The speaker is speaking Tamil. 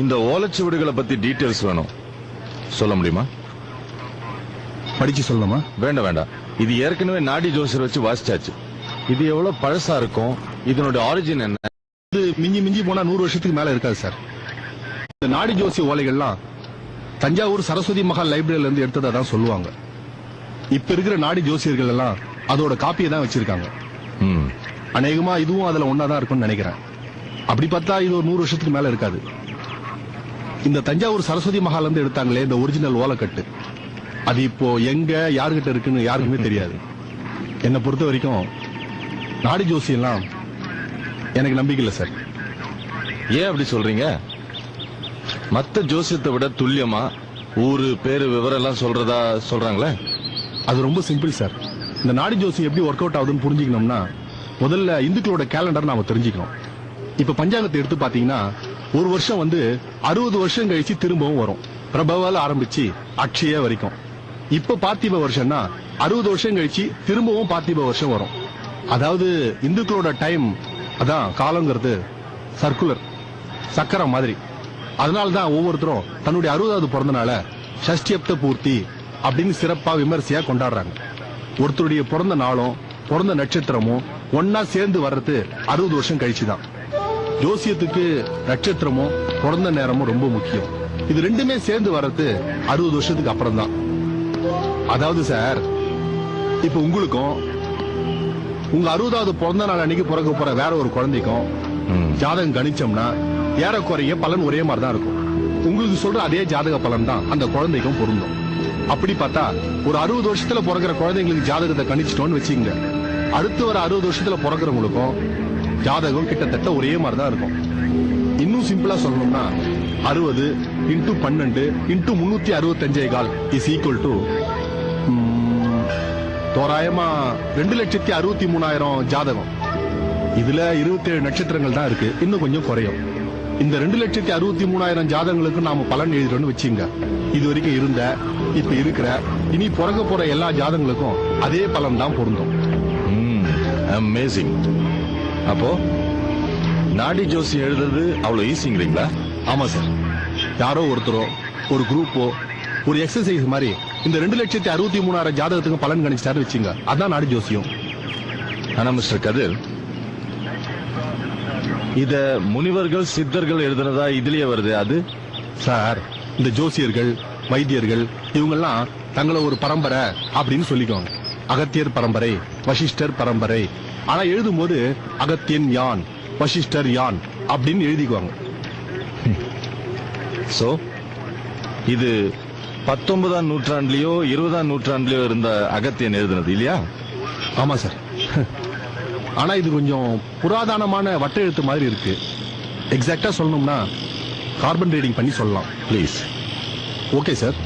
இந்த ஓலைச்சுவடுகளை பத்தி டீடைல்ஸ் வேணும். சொல்ல முடியுமா? படிச்சு சொல்லணுமா? வேண்டாம் வேண்டாம். இது ஏற்கனவே நாடி ஜோசியர் வச்சு வாசிச்சாச்சு. இது எவ்வளவு பழசா இருக்கும்? இதனுடைய ஆரிஜின் என்ன? இது மிஞ்சி மிஞ்சி போனா நூறு வருஷத்துக்கு மேல இருக்காது சார். இந்த நாடி ஜோசி ஓலைகள்லாம் தஞ்சாவூர் சரஸ்வதி மகால் லைப்ரரியில இருந்து எடுத்ததா தான் சொல்லுவாங்க. இப்ப இருக்கிற நாடி ஜோசியர்கள் எல்லாம் அதோட காப்பியை தான் வச்சிருக்காங்க. அநேகமா இதுவும் அதுல ஒன்னா தான் இருக்கும்னு நினைக்கிறேன். அப்படி பார்த்தா இது ஒரு நூறு வருஷத்துக்கு மேல இருக்காது. இந்த தஞ்சாவூர் சரஸ்வதி மகால இருந்து எடுத்தாங்களே இந்த ஒரிஜினல் ஓலக்கட்டு. அது இப்போ எங்க யாருகிட்ட இருக்குன்னு யாருக்குமே தெரியாது. என்னை பொறுத்த வரைக்கும் நாடி ஜோசியெல்லாம் எனக்கு நம்பிக்கை இல்லை சார். ஏன் அப்படி சொல்றீங்க? மத்த ஜோசியத்தை விட துல்லியமா ஊரு பேரு விவரம் எல்லாம் சொல்றதா சொல்றாங்களே? அது ரொம்ப சிம்பிள் சார். இந்த நாடி ஜோசி எப்படி ஒர்க் அவுட் ஆகுதுன்னு புரிஞ்சுக்கணும்னா முதல்ல இந்துக்களோட கேலண்டர் நாம தெரிஞ்சுக்கணும். இப்ப பஞ்சாங்கத்தை எடுத்து பாத்தீங்கன்னா ஒரு வருஷம் வந்து அறுபது வருஷம் கழிச்சு திரும்பவும் வரும். பிரபவால ஆரம்பிச்சு அக்ஷய வரைக்கும். இப்ப பார்த்திப வருஷம்னா அறுபது வருஷம் கழிச்சு திரும்பவும் பார்த்திப வருஷம் வரும். அதாவது இந்துக்களோட டைம் அதான் காலங்கிறது சர்க்குலர் சக்கரம் மாதிரி. அதனால தான் ஒவ்வொருத்தரும் தன்னுடைய அறுபதாவது பிறந்தனால நாள ஷஷ்டியப்த பூர்த்தி அப்படின்னு சிறப்பா விமர்சையா கொண்டாடுறாங்க. ஒருத்தருடைய பிறந்த நாளும் பிறந்த நட்சத்திரமும் ஒன்னா சேர்ந்து வர்றது அறுபது வருஷம் கழிச்சு தான் ஜோசியத்துக்கு நட்சத்திரமும் பிறந்த நேரமும் ரொம்ப முக்கியம். இது ரெண்டுமே சேர்ந்து வர்றது அறுபது வருஷத்துக்கு அப்புறம் தான் அதாவது சார் இப்ப உங்களுக்கும் உங்க அறுபதாவது பிறந்த நாள் அன்னைக்கு பிறக்க போற வேற ஒரு குழந்தைக்கும் ஜாதகம் கணிச்சோம்னா ஏறக்குறைய பலன் ஒரே மாதிரி தான் இருக்கும். உங்களுக்கு சொல்ற அதே ஜாதக பலன் தான் அந்த குழந்தைக்கும் பொருந்தும். அப்படி பார்த்தா ஒரு அறுபது வருஷத்துல பிறக்கிற குழந்தைங்களுக்கு ஜாதகத்தை கணிச்சிட்டோம்னு வச்சுங்க அடுத்து வர அறுபது வருஷத்துல பிறக்கிறவங்களுக்கும் ஜாதகம் கிட்டத்தட்ட ஒரே மாதிரி தான் இருக்கும். இன்னும் சிம்பிளா சொல்லணும்னா அறுபது இன்டூ பன்னெண்டு இன்டூ முன்னூத்தி அறுபத்தஞ்சே கால் இஸ் ஈக்குவல் டு தோராயமா ரெண்டு லட்சத்தி அறுபத்தி மூணாயிரம் ஜாதகம். இதுல 27 நட்சத்திரங்கள் தான் இருக்கு. இன்னும் கொஞ்சம் குறையும். இந்த ரெண்டு லட்சத்தி அறுபத்தி மூணாயிரம் ஜாதகங்களுக்கு நாம பலன் எழுதுறோம்னு வச்சுங்க இது வரைக்கும் இருந்த இப்ப இருக்கிற இனி பிறக்க போற எல்லா ஜாதகங்களுக்கும் அதே பலன் தான் பொருந்தும். அமேசிங். அப்போ நாடி ஜோசி எழுதுறது அவ்வளோ ஈஸிங்கிறீங்களா ஆமாம் சார் யாரோ ஒருத்தரோ ஒரு குரூப்போ ஒரு எக்ஸசைஸ் மாதிரி இந்த ரெண்டு லட்சத்தி அறுபத்தி மூணாயிரம் ஜாதகத்துக்கு பலன் கணிச்சிட்டாரு வச்சுங்க. அதான் நாடி ஜோசியம். ஆனால் மிஸ்டர் கதிர் இத முனிவர்கள் சித்தர்கள் எழுதுனதா இதுலயே வருது. அது? சார் இந்த ஜோசியர்கள் வைத்தியர்கள் இவங்கெல்லாம் தங்களை ஒரு பரம்பரை அப்படின்னு சொல்லிக்குவாங்க. அகத்தியர் பரம்பரை வசிஷ்டர் பரம்பரை. ஆனா எழுதும்போது அகத்தியன் யான் வசிஷ்டர் யான் அப்படின்னு எழுதிக்குவாங்க. சோ இது பத்தொன்பதாம் நூற்றாண்டுலயோ இருபதாம் நூற்றாண்டுலயோ இருந்த அகத்தியன் எழுதுனது இல்லையா? ஆமா சார். ஆனா இது கொஞ்சம் புராதனமான வட்ட எழுத்து மாதிரி இருக்கு. எக்ஸாக்டா சொல்லணும்னா கார்பன் ரீடிங் பண்ணி சொல்லலாம். Please okay sir